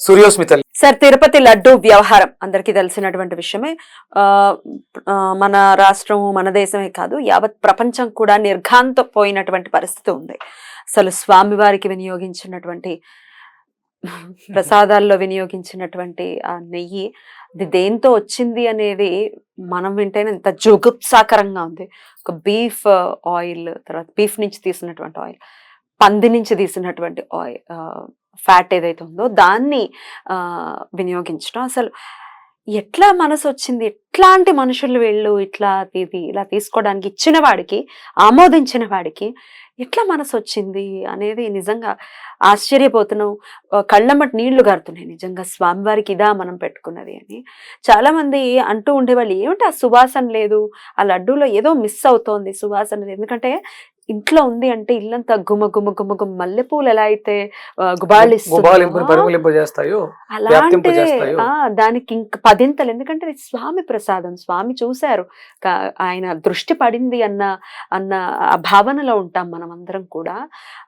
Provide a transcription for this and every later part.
సూర్యోస్మితల్ sir Tirupati laddu వ్యవహారం. అందరికీ తెలిసినటువంటి విషయమే. మన రాష్ట్రం మన దేశమే కాదు యావత్ ప్రపంచం కూడా నిర్ఘాంతపోయినటువంటి పరిస్థితి ఉంది. అసలు స్వామివారికి వినియోగించినటువంటి ప్రసాదాల్లో వినియోగించినటువంటి ఆ నెయ్యి అది దేంతో వచ్చింది అనేది మనం వింటేనే ఎంత జుగుప్సాకరంగా ఉంది. ఒక బీఫ్ ఆయిల్ తర్వాత బీఫ్ నుంచి తీసినటువంటి ఆయిల్ పంది నుంచి తీసినటువంటి ఆయిల్ ఫ్యాట్ ఏదైతే ఉందో దాన్ని వినియోగించడం. అసలు ఎట్లా మనసు వచ్చింది? ఎట్లాంటి మనుషులు వీళ్ళు ఇట్లా ఇది ఇలా తీసుకోవడానికి ఇచ్చిన వాడికి ఆమోదించిన వాడికి ఎట్లా మనసు వచ్చింది అనేది నిజంగా ఆశ్చర్యపోతున్నాం. కళ్ళమ్మటి నీళ్ళు గారుతున్నాయి నిజంగా. స్వామివారికి ఇదా మనం పెట్టుకున్నది అని. చాలామంది అంటూ ఉండేవాళ్ళు ఏమిటి ఆ సువాసన లేదు? ఆ లడ్డూలో ఏదో మిస్ అవుతోంది సువాసన లేదు. ఎందుకంటే ఇంట్లో ఉంది అంటే ఇల్లంతా గుమ గుమ గుమ గుమ. మల్లెపూలు ఎలా అయితే చేస్తాయో అలాంటి దానికి ఇంక పదింతలు. ఎందుకంటే అది స్వామి ప్రసాదం. స్వామి చూశారు. ఆయన దృష్టి పడింది అన్న అన్న ఆ భావనలో ఉంటాం మనం అందరం కూడా.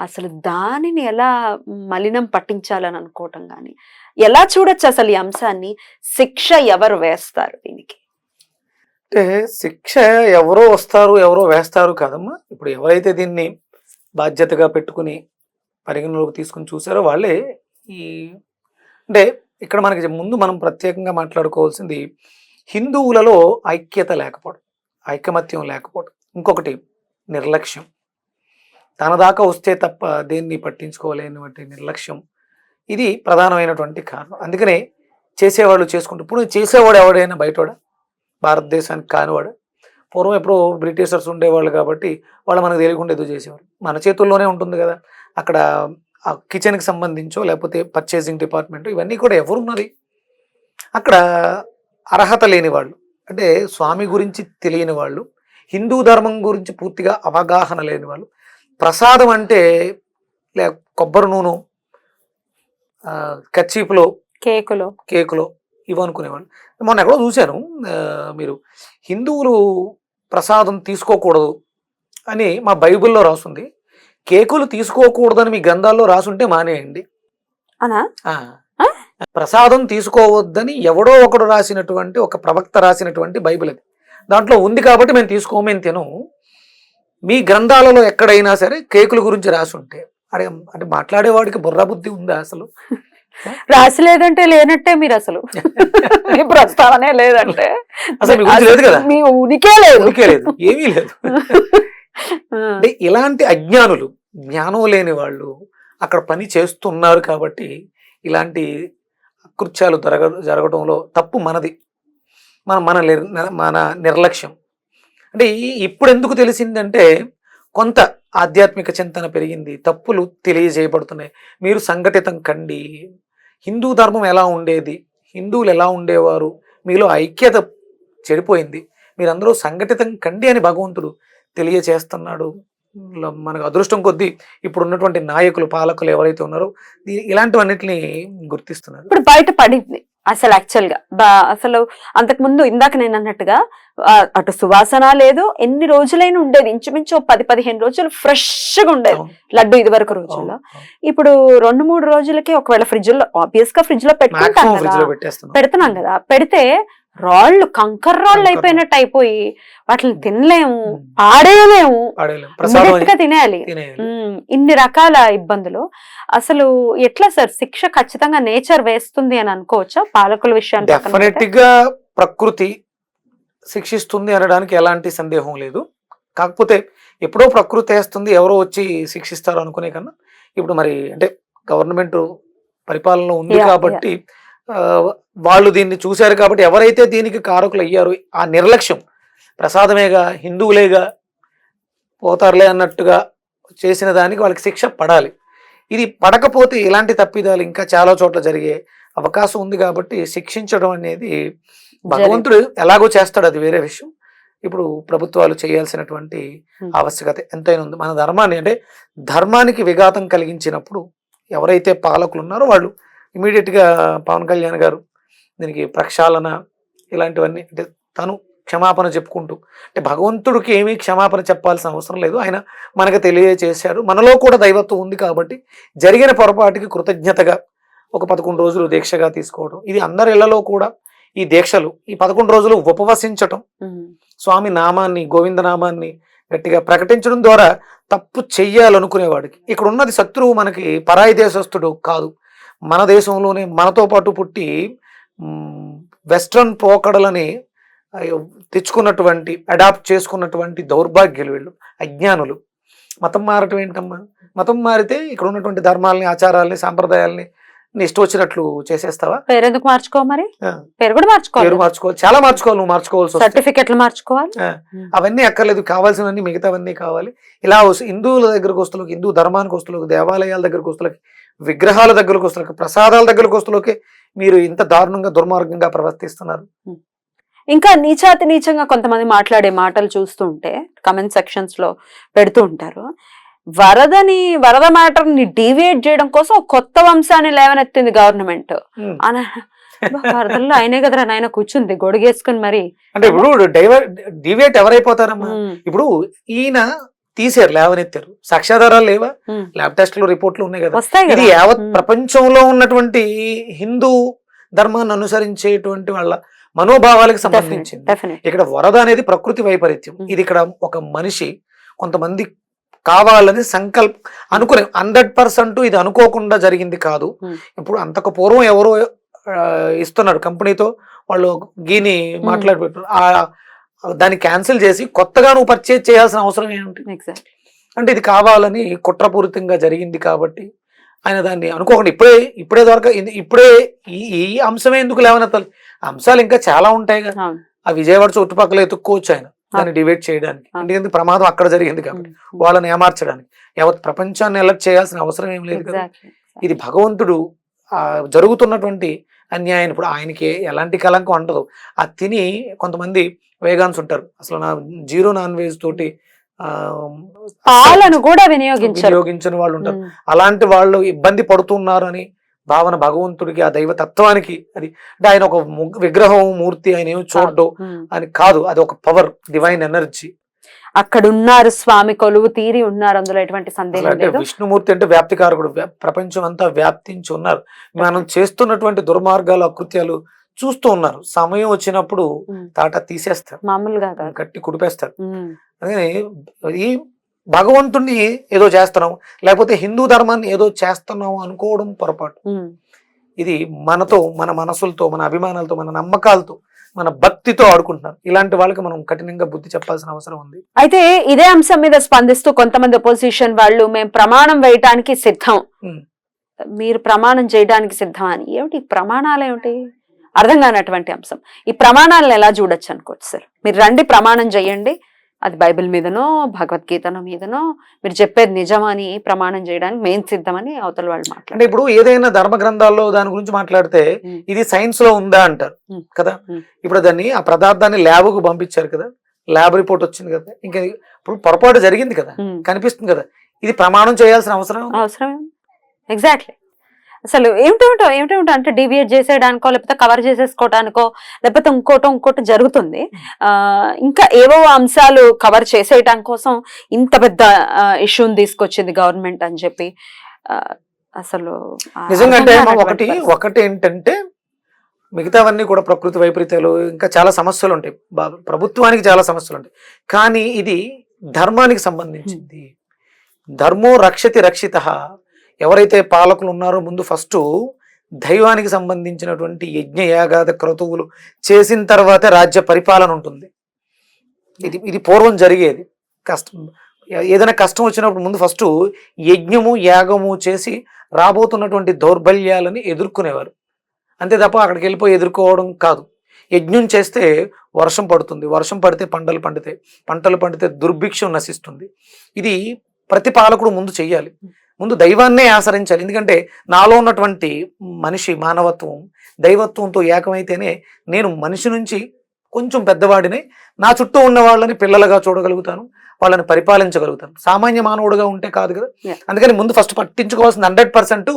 అసలు దానిని ఎలా మలినం పట్టించాలని అనుకోవటం కానీ ఎలా చూడొచ్చు అసలు ఈ అంశాన్ని? శిక్ష ఎవరు వేస్తారు దీనికి? అంటే శిక్ష ఎవరో వస్తారు ఎవరో వేస్తారు కాదమ్మా. ఇప్పుడు ఎవరైతే దీన్ని బాధ్యతగా పెట్టుకుని పరిగణలోకి తీసుకుని చూసారో వాళ్ళే ఈ అంటే ఇక్కడ మనకి ముందు మనం ప్రత్యేకంగా మాట్లాడుకోవాల్సింది హిందువులలో ఐక్యత లేకపోవడం ఐకమత్యం లేకపోవడం. ఇంకొకటి నిర్లక్ష్యం. తన దాకా వస్తే తప్ప దేన్ని పట్టించుకోలేనటువంటి నిర్లక్ష్యం. ఇది ప్రధానమైనటువంటి కారణం. అందుకనే చేసేవాళ్ళు చేసుకుంటూ ఇప్పుడు చేసేవాడు ఎవడైనా బయటవాడా భారతదేశానికి కానివాడు. పూర్వం ఎప్పుడో బ్రిటిషర్స్ ఉండేవాళ్ళు కాబట్టి వాళ్ళు మనకు తెలియకుండా ఏదో చేసేవారు మన చేతుల్లోనే ఉంటుంది కదా. అక్కడ ఆ కిచెన్కి సంబంధించో లేకపోతే పర్చేసింగ్ డిపార్ట్మెంట్ ఇవన్నీ కూడా ఎవరున్నది? అక్కడ అర్హత లేని వాళ్ళు అంటే స్వామి గురించి తెలియని వాళ్ళు హిందూ ధర్మం గురించి పూర్తిగా అవగాహన లేని వాళ్ళు ప్రసాదం అంటే లే కొబ్బరి నూనె కచ్చీపులో కేకులు. కేకులో ఇవి అనుకునేవాళ్ళు. మొన్న ఎక్కడో చూశాను మీరు హిందువులు ప్రసాదం తీసుకోకూడదు అని మా బైబిల్లో రాసుంది. కేకులు తీసుకోకూడదని మీ గ్రంథాల్లో రాసుంటే మానేయండి? ప్రసాదం తీసుకోవద్దని ఎవడో ఒకడు రాసినటువంటి ఒక ప్రవక్త రాసినటువంటి బైబిల్ అది. దాంట్లో ఉంది కాబట్టి మేము తీసుకోము మేము తినం మీ గ్రంథాలలో ఎక్కడైనా సరే కేకుల గురించి రాసి ఉంటే అడే అంటే మాట్లాడేవాడికి బుర్ర బుద్ధి ఉందా అసలు? రాసి లేదంటే లేనట్టే మీరు అసలు మీ ప్రస్తావనే లేదంటే. అసలు మీ గురించి లేదు కదా? మీ ఉనికే లేదు. లేదు. ఏమీ లేదు. అంటే ఇలాంటి అజ్ఞానులు జ్ఞానం లేని వాళ్ళు అక్కడ పని చేస్తున్నారు కాబట్టి ఇలాంటి కృత్యాలు జరగ జరగడంలో తప్పు మనది. మన మన మన నిర్లక్ష్యం. అంటే ఇప్పుడు ఎందుకు తెలిసిందంటే కొంత ఆధ్యాత్మిక చింతన పెరిగింది తప్పులు తెలియజేయబడుతున్నాయి. మీరు సంఘటితం కండి హిందూ ధర్మం ఎలా ఉండేది? హిందువులు ఎలా ఉండేవారు? మీలో ఐక్యత చెడిపోయింది. మీరందరూ సంఘటితం కండి అని భగవంతుడు తెలియచేస్తున్నాడు. మనకు అదృష్టం కొద్దీ ఇప్పుడు ఉన్నటువంటి నాయకులు పాలకులు ఎవరైతే ఉన్నారో ఇలాంటివన్నిటిని గుర్తిస్తున్నారు. ఇప్పుడు బయట పడింది. అసలు యాక్చువల్గా. బా- అసలు అంతకు ముందు ఇందాక నేను అన్నట్టుగా అటు సువాసన లేదు ఎన్ని రోజులైనా ఉండేది. ఇంచుమించు పది పదిహేను రోజులు ఫ్రెష్గా ఉండేది లడ్డు ఇది వరకు రోజుల్లో. ఇప్పుడు రెండు మూడు రోజులకి ఒకవేళ ఫ్రిడ్జ్లో ఆబ్వియస్గా ఫ్రిడ్జ్లో పెట్టుకుంటాం కదా. పెడుతున్నాం కదా. పెడితే రాళ్ళు కంకర్ రాళ్ళు అయిపోయినట్టు అయిపోయి వాటిని తినలేము ఇమ్మీడియట్గా తినేయాలి. ఇన్ని రకాల ఇబ్బందులు. అసలు ఎట్లా సార్ శిక్ష ఖచ్చితంగా నేచర్ వేస్తుంది అని అనుకోవచ్చా? పాలకుల విషయాన్ని? గా ప్రకృతి శిక్షిస్తుంది అనడానికి ఎలాంటి సందేహం లేదు. కాకపోతే ఎప్పుడో ప్రకృతి వేస్తుంది ఎవరో వచ్చి శిక్షిస్తారు అనుకునే కన్నా ఇప్పుడు మరి అంటే గవర్నమెంట్ పరిపాలనలో ఉంది కాబట్టి వాళ్ళు దీన్ని చూశారు కాబట్టి ఎవరైతే దీనికి కారకులు అయ్యారో ఆ నిర్లక్ష్యం ప్రసాదమేగా హిందువులేగా పోతారులే అన్నట్టుగా చేసిన దానికి వాళ్ళకి శిక్ష పడాలి. ఇది పడకపోతే ఇలాంటి తప్పిదాలు ఇంకా చాలా చోట్ల జరిగే అవకాశం ఉంది కాబట్టి శిక్షించడం అనేది భగవంతుడు ఎలాగో చేస్తాడు అది వేరే విషయం. ఇప్పుడు ప్రభుత్వాలు చేయాల్సినటువంటి. ఆవశ్యకత ఎంతైనా ఉంది. మన ధర్మాన్ని అంటే ధర్మానికి విఘాతం కలిగించినప్పుడు ఎవరైతే పాలకులు ఉన్నారో వాళ్ళు immediate గా పవన్ కళ్యాణ్ గారు దీనికి ప్రక్షాళన ఇలాంటివన్నీ అంటే తను క్షమాపణ చెప్పుకుంటూ అంటే భగవంతుడికి ఏమీ క్షమాపణ చెప్పాల్సిన అవసరం లేదు. ఆయన మనకు తెలియజేశాడు మనలో కూడా దైవత్వం ఉంది కాబట్టి జరిగిన పొరపాటుకి కృతజ్ఞతగా ఒక పదకొండు రోజులు దీక్షగా తీసుకోవడం. ఇది అందరి ఇళ్ళలో కూడా ఈ దీక్షలు ఈ పదకొండు రోజులు ఉపవసించటం. స్వామి నామాన్ని గోవింద నామాన్ని గట్టిగా ప్రకటించడం ద్వారా తప్పు చెయ్యాలనుకునేవాడికి. ఇక్కడ ఉన్నది శత్రువు మనకి పరాయి దేశస్థుడు కాదు. మన దేశంలోనే మనతో పాటు పుట్టి వెస్ట్రన్ పోకడలని తెచ్చుకున్నటువంటి అడాప్ట్ చేసుకున్నటువంటి దౌర్భాగ్యులు వీళ్ళు అజ్ఞానులు. మతం మారటం ఏంటమ్మా? మతం మారితే ఇక్కడ ఉన్నటువంటి ధర్మాలని ఆచారాలని సాంప్రదాయాల్ని నీ ఇష్టం వచ్చినట్లు చేసేస్తావా? పేరు ఎందుకు మార్చుకో మరి? పేరు కూడా పేరు మార్చుకోవాలి మార్చుకోవాలి చాలా మార్చుకోవాలి నువ్వు మార్చుకోవాల్సి సర్టిఫికెట్లు మార్చుకోవాలి. అవన్నీ అక్కర్లేదు కావాల్సినవన్నీ మిగతావన్నీ కావాలి. ఇలా హిందువుల దగ్గరకు వస్తులకు హిందూ ధర్మానికి వస్తులకు దేవాలయాల దగ్గరకు వస్తులకి విగ్రహాల దగ్గరకు వస్తులకు ప్రసాదాల దగ్గరకు వస్తులకి మీరు ఇంత దారుణంగా దుర్మార్గంగా ప్రవర్తిస్తున్నారు. ఇంకా నీచాతి నీచంగా కొంతమంది మాట్లాడే మాటలు చూస్తూ ఉంటే కమెంట్ సెక్షన్స్లో పెడుతూ ఉంటారు. వరదని వరద మ్యాటర్ని డీవియేట్ చేయడం కోసం కొత్త వంశాన్ని లేవనెత్తింది గవర్నమెంట్. అన వరదల్లో ఆయనే కదరా నాయన కూర్చుంది గొడుగేసుకుని మరి. అంటే ఇప్పుడు డైవర్ డివేట్ ఎవరైపోతారమ్మా? ఇప్పుడు ఈయన తీసారు లేవనెత్తారు. సాక్ష్యాధారాలు లేవా. ల్యాబ్ టెస్ట్లు రిపోర్ట్లు ఉన్నాయి కదా? వస్తాయి ఇది యావత్. ప్రపంచంలో ఉన్నటువంటి హిందూ ధర్మాన్ని అనుసరించేటువంటి వాళ్ళ మనోభావాలకు సంబంధించింది. ఇక్కడ వరద అనేది ప్రకృతి వైపరీత్యం. ఇది ఇక్కడ ఒక మనిషి కొంతమంది కావాలని సంకల్ప అనుకునే హండ్రెడ్ పర్సెంట్ ఇది అనుకోకుండా జరిగింది కాదు. ఇప్పుడు అంతకు పూర్వం ఎవరో ఆ, ఇస్తున్నాడు కంపెనీతో వాళ్ళు గీని మాట్లాడి పెట్టారు ఆ దాన్ని క్యాన్సిల్ చేసి కొత్తగా నువ్వు పర్చేజ్ చేయాల్సిన అవసరం ఏంటి ఎగ్జాక్ట్ అంటే ఇది కావాలని కుట్రపూరితంగా జరిగింది కాబట్టి ఆయన దాన్ని అనుకోకుండా ఇప్పుడే ఇప్పుడే దొరక ఇప్పుడే ఈ ఈ అంశమే ఎందుకు లేవనెత్తాలి? అంశాలు ఇంకా చాలా ఉంటాయి కదా ఆ విజయవాడ చుట్టుపక్కల ఎత్తుక్కోవచ్చు ఆయన. దాన్ని డిబేట్ చేయడానికి. ఎందుకంటే ప్రమాదం అక్కడ జరిగింది కాబట్టి వాళ్ళని ఏమార్చడానికి. యావత్ ప్రపంచాన్ని ఎలర్ట్ చేయాల్సిన అవసరం ఏం లేదు కదా. ఇది భగవంతుడు ఆ జరుగుతున్నటువంటి అన్యాయం ఇప్పుడు ఆయనకి ఎలాంటి కలంకం ఉండదు ఆ తిని కొంతమంది వేగాన్స్ ఉంటారు. అసలు నా జీరో నాన్ వెజ్ తోటి ఆ, పాలను కూడా వినియోగించారు. వినియోగించని వాళ్ళు ఉంటారు. అలాంటి వాళ్ళు ఇబ్బంది పడుతున్నారు అని భావన భగవంతుడికి ఆ దైవ తత్వానికి అది. అంటే ఆయన ఒక విగ్రహం మూర్తి ఆయన ఏమి చూడడం. అని కాదు. అది ఒక పవర్ డివైన్ ఎనర్జీ అక్కడ ఉన్నారు స్వామి కొలువు తీరి ఉన్నారు. అందులో ఎటువంటి సందేహం అంటే విష్ణుమూర్తి అంటే వ్యాప్తికారకుడు. వ్యా- ప్రపంచం అంతా వ్యాప్తించి ఉన్నారు. మనం చేస్తున్నటువంటి దుర్మార్గాలు అకృత్యాలు చూస్తూ ఉన్నారు. సమయం వచ్చినప్పుడు. తాట తీసేస్తారు. మామూలుగా కట్టి కుడిపేస్తారు. అందుకని ఈ భగవంతుణ్ణి ఏదో చేస్తున్నాం లేకపోతే హిందూ ధర్మాన్ని ఏదో చేస్తున్నాం అనుకోవడం పొరపాటు. ఇది మనతో మన మనసులతో మన అభిమానాలతో మన నమ్మకాలతో మన భక్తితో ఆడుకుంటున్నారు. ఇలాంటి వాళ్ళకి మనం కఠినంగా బుద్ధి చెప్పాల్సిన అవసరం ఉంది. అయితే ఇదే అంశం మీద స్పందిస్తూ కొంతమంది ఒపోజిషన్ వాళ్ళు మేము ప్రమాణం వేయటానికి సిద్ధం. మీరు ప్రమాణం చేయడానికి సిద్ధం అని. ఏమిటి? ప్రమాణాలు ఏమిటి? అర్థం కానటువంటి అంశం. ఈ ప్రమాణాలను ఎలా చూడొచ్చు అనుకోవచ్చు సార్? మీరు రండి ప్రమాణం చేయండి. అది బైబిల్ మీదనో భగవద్గీతనో మీదనో మీరు చెప్పేది నిజమని ప్రమాణం చేయడానికి మేము సిద్ధమని అవతల వాళ్ళు అంటే మాట్లాడారు ఇప్పుడు ఏదైనా ధర్మ గ్రంథాల్లో దాని గురించి మాట్లాడితే. ఇది సైన్స్లో ఉందా అంటారు. కదా. ఇప్పుడు దాన్ని ఆ పదార్థాన్ని ల్యాబ్కు పంపించారు కదా ల్యాబ్ రిపోర్ట్ వచ్చింది కదా ఇంకా ఇప్పుడు పొరపాటు జరిగింది కదా. కనిపిస్తుంది కదా ఇది ప్రమాణం చేయాల్సిన అవసరం. అవసరం ఎగ్జాక్ట్లీ అసలు ఏమిటేమిటో ఏమిటేమిటో అంటే డివియేట్ చేసేయడానికో లేకపోతే కవర్ చేసేసుకోవడానికో లేకపోతే ఇంకోటో ఇంకోటి జరుగుతుంది. ఇంకా ఏవో అంశాలు కవర్ చేసేయడం కోసం ఇంత పెద్ద ఇష్యూని తీసుకొచ్చింది గవర్నమెంట్ అని చెప్పి అసలు నిజంగా ఒకటి. ఒకటి ఏంటంటే మిగతావన్నీ కూడా ప్రకృతి వైపరీత్యాలు ఇంకా చాలా సమస్యలు ఉంటాయి. ప్రభుత్వానికి చాలా సమస్యలు ఉంటాయి. కానీ ఇది ధర్మానికి సంబంధించింది. ధర్మో రక్షతి రక్షిత ఎవరైతే పాలకులు ఉన్నారో ముందు ఫస్ట్ దైవానికి సంబంధించినటువంటి యజ్ఞ యాగాద క్రతువులు చేసిన తర్వాతే రాజ్య పరిపాలన ఉంటుంది. ఇది ఇది పూర్వం జరిగేది. కష్టం ఏదైనా కష్టం వచ్చినప్పుడు ముందు ఫస్ట్ యజ్ఞము యాగము చేసి రాబోతున్నటువంటి దౌర్బల్యాలని ఎదుర్కొనేవారు. అంతే తప్ప అక్కడికి వెళ్ళిపోయి ఎదుర్కోవడం కాదు. యజ్ఞం చేస్తే వర్షం పడుతుంది. వర్షం పడితే పంటలు పండితే పంటలు పండితే దుర్భిక్షం నశిస్తుంది. ఇది ప్రతి పాలకుడు ముందు చేయాలి ముందు దైవాన్నే ఆచరించాలి. ఎందుకంటే నాలో ఉన్నటువంటి మనిషి మానవత్వం దైవత్వంతో ఏకమైతేనే నేను మనిషి నుంచి కొంచెం పెద్దవాడిని నా చుట్టూ ఉన్న వాళ్ళని పిల్లలుగా చూడగలుగుతాను వాళ్ళని పరిపాలించగలుగుతాను. సామాన్య మానవుడుగా ఉంటే కాదు కదా. అందుకని ముందు ఫస్ట్ పట్టించుకోవాల్సిన హండ్రెడ్ పర్సెంట్.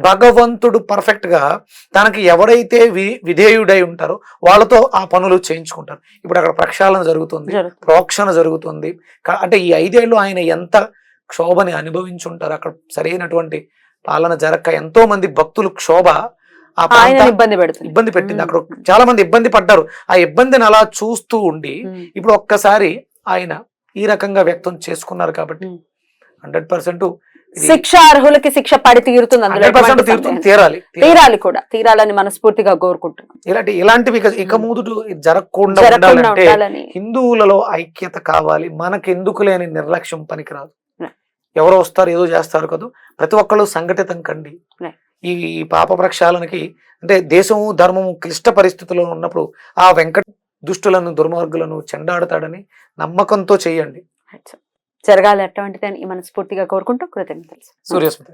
భగవంతుడు పర్ఫెక్ట్గా తనకి ఎవరైతే వి విధేయుడై ఉంటారో వాళ్ళతో ఆ పనులు చేయించుకుంటారు. ఇప్పుడు అక్కడ ప్రక్షాళన జరుగుతుంది ప్రోక్షణ జరుగుతుంది. క- అంటే ఈ ఐదేళ్ళు ఆయన ఎంత క్షోభని అనుభవించుంటారు అక్కడ సరైనటువంటి పాలన జరక్క ఎంతో మంది భక్తులు క్షోభ ఆ ఇబ్బంది పెడుతుంది ఇబ్బంది పెట్టింది అక్కడ. చాలా మంది ఇబ్బంది పడ్డారు ఆ ఇబ్బందిని అలా చూస్తూ ఉండి. ఇప్పుడు ఒక్కసారి ఆయన ఈ రకంగా వ్యక్తం చేసుకున్నారు కాబట్టి. హండ్రెడ్ పర్సెంట్ శిక్ష అర్హులకి శిక్ష పడి తీరుతుంది అందులో. తీరాలి తీరాలి కూడా తీరాలని మనస్ఫూర్తిగా కోరుకుంటున్నాం ఇలాంటి ఇలాంటివి ఇక-. ముందు జరగకుండా ఉండాలంటే హిందువులలో ఐక్యత కావాలి మనకెందుకు లేని నిర్లక్ష్యం పనికిరాదు. ఎవరో వస్తారు ఏదో చేస్తారు కదా? ప్రతి ఒక్కళ్ళు సంఘటితం కండి. ఈ పాప ప్రక్షాళనకి అంటే దేశము ధర్మము క్లిష్ట పరిస్థితుల్లో ఉన్నప్పుడు ఆ వెంకట దుష్టులను దుర్మార్గులను చెండాడతాడని నమ్మకంతో చేయండి. జరగాలి అటువంటిది అని మనస్ఫూర్తిగా కోరుకుంటూ కృతజ్ఞతలు. సూర్యస్మృతి